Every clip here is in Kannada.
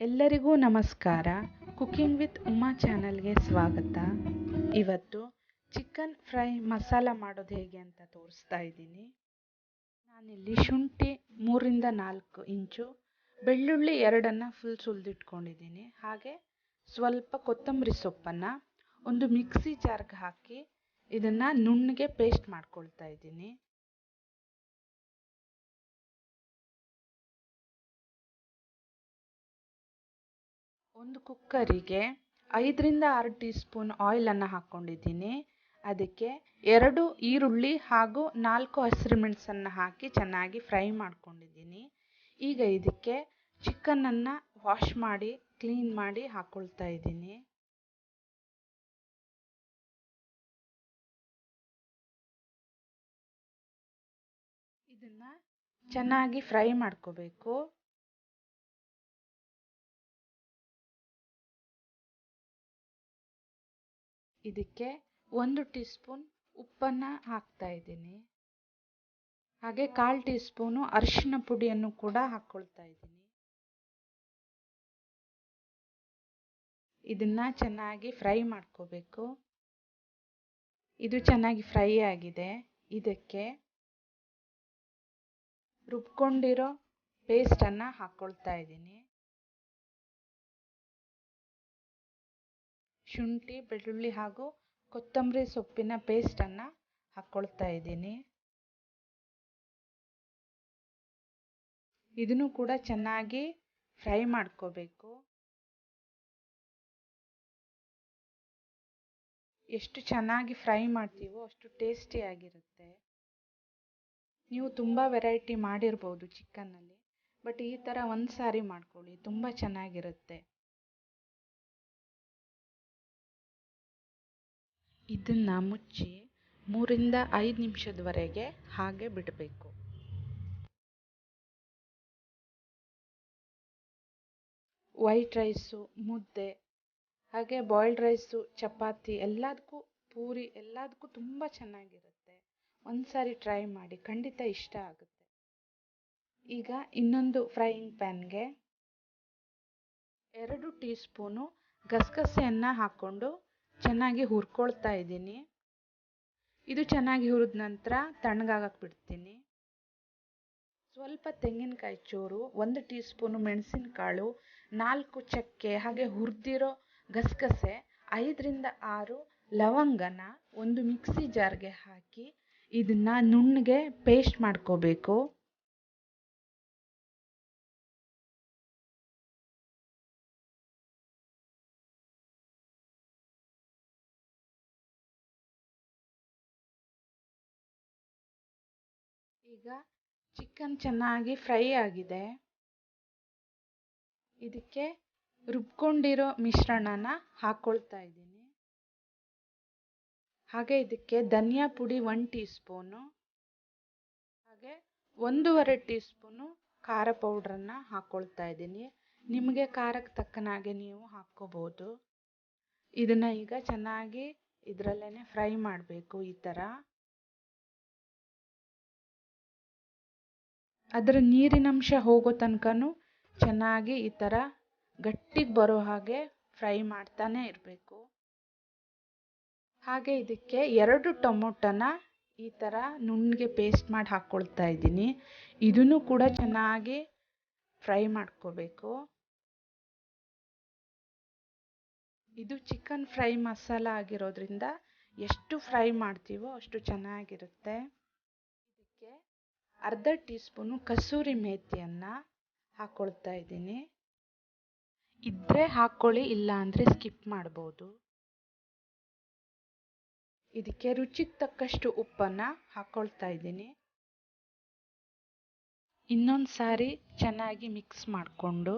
ಎಲ್ಲರಿಗೂ ನಮಸ್ಕಾರ. ಕುಕಿಂಗ್ ವಿತ್ ಉಮಾ ಚಾನಲ್ಗೆ ಸ್ವಾಗತ. ಇವತ್ತು ಚಿಕನ್ ಫ್ರೈ ಮಸಾಲ ಮಾಡೋದು ಹೇಗೆ ಅಂತ ತೋರಿಸ್ತಾ ಇದ್ದೀನಿ. ನಾನಿಲ್ಲಿ ಶುಂಠಿ ಮೂರಿಂದ ನಾಲ್ಕು ಇಂಚು, ಬೆಳ್ಳುಳ್ಳಿ ಎರಡನ್ನು ಫುಲ್ ಸುಲಿದಿಟ್ಕೊಂಡಿದ್ದೀನಿ. ಹಾಗೆ ಸ್ವಲ್ಪ ಕೊತ್ತಂಬರಿ ಸೊಪ್ಪನ್ನು ಒಂದು ಮಿಕ್ಸಿ ಜಾರ್ಗೆ ಹಾಕಿ ಇದನ್ನು ನುಣ್ಣಗೆ ಪೇಸ್ಟ್ ಮಾಡ್ಕೊಳ್ತಾ ಇದ್ದೀನಿ. ಒಂದು ಕುಕ್ಕರಿಗೆ ಐದರಿಂದ ಆರು ಟೀ ಸ್ಪೂನ್ ಆಯಿಲನ್ನು ಹಾಕ್ಕೊಂಡಿದ್ದೀನಿ. ಅದಕ್ಕೆ ಎರಡು ಈರುಳ್ಳಿ ಹಾಗೂ ನಾಲ್ಕು ಹಸಿರುಮೆಣಸನ್ನು ಹಾಕಿ ಚೆನ್ನಾಗಿ ಫ್ರೈ ಮಾಡ್ಕೊಂಡಿದ್ದೀನಿ. ಈಗ ಇದಕ್ಕೆ ಚಿಕನನ್ನು ವಾಶ್ ಮಾಡಿ, ಕ್ಲೀನ್ ಮಾಡಿ ಹಾಕ್ಕೊಳ್ತಾ ಇದ್ದೀನಿ. ಇದನ್ನು ಚೆನ್ನಾಗಿ ಫ್ರೈ ಮಾಡ್ಕೋಬೇಕು. ಇದಕ್ಕೆ ಒಂದು ಟೀ ಸ್ಪೂನ್ ಉಪ್ಪನ್ನು ಹಾಕ್ತಾ ಇದ್ದೀನಿ. ಹಾಗೆ ಕಾಲು ಟೀ ಸ್ಪೂನು ಅರಿಶಿನ ಪುಡಿಯನ್ನು ಕೂಡ ಹಾಕ್ಕೊಳ್ತಾ ಇದ್ದೀನಿ. ಇದನ್ನು ಚೆನ್ನಾಗಿ ಫ್ರೈ ಮಾಡ್ಕೋಬೇಕು. ಇದು ಚೆನ್ನಾಗಿ ಫ್ರೈ ಆಗಿದೆ. ಇದಕ್ಕೆ ರುಬ್ಕೊಂಡಿರೋ ಪೇಸ್ಟನ್ನು ಹಾಕ್ಕೊಳ್ತಾ ಇದ್ದೀನಿ. ಶುಂಠಿ, ಬೆಳ್ಳುಳ್ಳಿ ಹಾಗೂ ಕೊತ್ತಂಬರಿ ಸೊಪ್ಪಿನ ಪೇಸ್ಟನ್ನು ಹಾಕ್ಕೊಳ್ತಾ ಇದ್ದೀನಿ. ಇದನ್ನು ಕೂಡ ಚೆನ್ನಾಗಿ ಫ್ರೈ ಮಾಡ್ಕೋಬೇಕು. ಎಷ್ಟು ಚೆನ್ನಾಗಿ ಫ್ರೈ ಮಾಡ್ತೀವೋ ಅಷ್ಟು ಟೇಸ್ಟಿಯಾಗಿರುತ್ತೆ ನೀವು ತುಂಬ ವೆರೈಟಿ ಮಾಡಿರ್ಬೋದು ಚಿಕನ್ನಲ್ಲಿ, ಬಟ್ ಈ ಥರ ಒಂದು ಸಾರಿ ಮಾಡ್ಕೊಳ್ಳಿ, ತುಂಬ ಚೆನ್ನಾಗಿರುತ್ತೆ. ಇದನ್ನು ಮುಚ್ಚಿ ಮೂರಿಂದ ಐದು ನಿಮಿಷದವರೆಗೆ ಹಾಗೆ ಬಿಡಬೇಕು. ವೈಟ್ ರೈಸು ಮುದ್ದೆ, ಹಾಗೆ ಬಾಯ್ಲ್ಡ್ ರೈಸು ಚಪಾತಿ ಎಲ್ಲದಕ್ಕೂ ಪೂರಿ ಎಲ್ಲದಕ್ಕೂ ತುಂಬ ಚೆನ್ನಾಗಿರುತ್ತೆ. ಒಂದು ಸಾರಿ ಟ್ರೈ ಮಾಡಿ ಖಂಡಿತ ಇಷ್ಟ ಆಗುತ್ತೆ. ಈಗ ಇನ್ನೊಂದು ಫ್ರೈಯಿಂಗ್ ಪ್ಯಾನ್ಗೆ ಎರಡು ಟೀ ಸ್ಪೂನು ಗಸಗಸೆಯನ್ನು ಹಾಕ್ಕೊಂಡು ಚೆನ್ನಾಗಿ ಹುರ್ಕೊಳ್ತಾ ಇದ್ದೀನಿ. ಇದು ಚೆನ್ನಾಗಿ ಹುರಿದ ನಂತರ ತಣ್ಣಗಾಗಕ್ಕೆ ಬಿಡ್ತೀನಿ. ಸ್ವಲ್ಪ ತೆಂಗಿನಕಾಯಿ ಚೂರು, ಒಂದು ಟೀ ಸ್ಪೂನು ಮೆಣಸಿನಕಾಳು, ನಾಲ್ಕು ಚಕ್ಕೆ ಹಾಗೆ ಹುರಿದಿರೋ ಗಸಗಸೆ, ಐದರಿಂದ ಆರು ಲವಂಗನ ಒಂದು ಮಿಕ್ಸಿ ಜಾರ್ಗೆ ಹಾಕಿ ಇದನ್ನು ನುಣ್ಣಗೆ ಪೇಸ್ಟ್ ಮಾಡ್ಕೋಬೇಕು. ಈಗ ಚಿಕನ್ ಚೆನ್ನಾಗಿ ಫ್ರೈ ಆಗಿದೆ. ಇದಕ್ಕೆ ರುಬ್ಕೊಂಡಿರೋ ಮಿಶ್ರಣನ ಹಾಕ್ಕೊಳ್ತಾ ಇದ್ದೀನಿ. ಹಾಗೆ ಇದಕ್ಕೆ ಧನಿಯಾ ಪುಡಿ ಒನ್ ಟೀ ಸ್ಪೂನು ಹಾಗೆ ಒಂದೂವರೆ ಟೀ ಸ್ಪೂನು ಖಾರ ಪೌಡ್ರನ್ನು ಹಾಕ್ಕೊಳ್ತಾ ಇದ್ದೀನಿ. ನಿಮಗೆ ಖಾರಕ್ಕೆ ತಕ್ಕನಾಗೆ ನೀವು ಹಾಕ್ಕೋಬೋದು. ಇದನ್ನು ಈಗ ಚೆನ್ನಾಗಿ ಇದರಲ್ಲೇ ಫ್ರೈ ಮಾಡಬೇಕು ಈ ಥರ ಅದರ ನೀರಿನಂಶ ಹೋಗೋ ತನಕನೂ ಚೆನ್ನಾಗಿ ಈ ಥರ ಗಟ್ಟಿಗೆ ಬರೋ ಹಾಗೆ ಫ್ರೈ ಮಾಡ್ತಾನೆ ಇರಬೇಕು. ಹಾಗೆ ಇದಕ್ಕೆ ಎರಡು ಟೊಮೊಟೊನ ಈ ಥರ ನುಣ್ಣಗೆ ಪೇಸ್ಟ್ ಮಾಡಿ ಹಾಕ್ಕೊಳ್ತಾ ಇದ್ದೀನಿ. ಇದನ್ನು ಕೂಡ ಚೆನ್ನಾಗಿ ಫ್ರೈ ಮಾಡ್ಕೋಬೇಕು. ಇದು ಚಿಕನ್ ಫ್ರೈ ಮಸಾಲ ಆಗಿರೋದ್ರಿಂದ ಎಷ್ಟು ಫ್ರೈ ಮಾಡ್ತೀವೋ ಅಷ್ಟು ಚೆನ್ನಾಗಿರುತ್ತೆ. ಅರ್ಧ ಟೀ ಸ್ಪೂನು ಕಸೂರಿ ಮೇಥಿಯನ್ನು ಹಾಕ್ಕೊಳ್ತಾ ಇದ್ದೀನಿ. ಇದ್ದರೆ ಹಾಕ್ಕೊಳ್ಳಿ ಇಲ್ಲ ಅಂದರೆ ಸ್ಕಿಪ್ ಮಾಡ್ಬೋದು. ಇದಕ್ಕೆ ರುಚಿಗೆ ತಕ್ಕಷ್ಟು ಉಪ್ಪನ್ನು ಹಾಕ್ಕೊಳ್ತಾ ಇದ್ದೀನಿ. ಇನ್ನೊಂದು ಸಾರಿ ಚೆನ್ನಾಗಿ ಮಿಕ್ಸ್ ಮಾಡಿಕೊಂಡು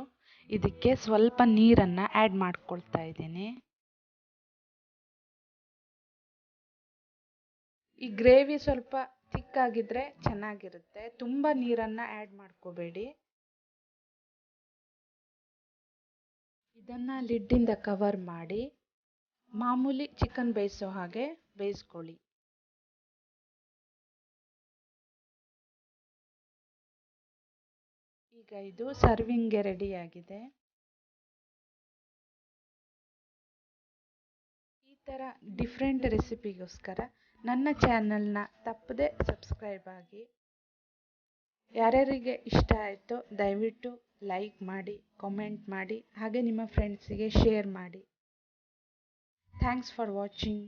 ಇದಕ್ಕೆ ಸ್ವಲ್ಪ ನೀರನ್ನು ಆ್ಯಡ್ ಮಾಡ್ಕೊಳ್ತಾ ಇದ್ದೀನಿ. ಈ ಗ್ರೇವಿ ಸ್ವಲ್ಪ ಚಿಕ್ಕಾಗಿದ್ದರೆ ಚೆನ್ನಾಗಿರುತ್ತೆ. ತುಂಬ ನೀರನ್ನು ಆ್ಯಡ್ ಮಾಡ್ಕೋಬೇಡಿ. ಇದನ್ನು ಲಿಡ್ಡಿಂದ ಕವರ್ ಮಾಡಿ, ಮಾಮೂಲಿ ಚಿಕನ್ ಬೇಯಿಸೋ ಹಾಗೆ ಬೇಯಿಸ್ಕೊಳ್ಳಿ. ಈಗ ಇದು ಸರ್ವಿಂಗ್ಗೆ ರೆಡಿಯಾಗಿದೆ ಈ ಥರ ಡಿಫ್ರೆಂಟ್ ರೆಸಿಪಿಗೋಸ್ಕರ ನನ್ನ ಚಾನಲ್ನ ತಪ್ಪದೆ ಸಬ್ಸ್ಕ್ರೈಬ್ ಆಗಿ. ಯಾರ್ಯಾರಿಗೆ ಇಷ್ಟ ಆಯಿತೋ ದಯವಿಟ್ಟು ಲೈಕ್ ಮಾಡಿ, ಕಾಮೆಂಟ್ ಮಾಡಿ, ಹಾಗೆ ನಿಮ್ಮ ಫ್ರೆಂಡ್ಸಿಗೆ ಶೇರ್ ಮಾಡಿ. Thanks for watching.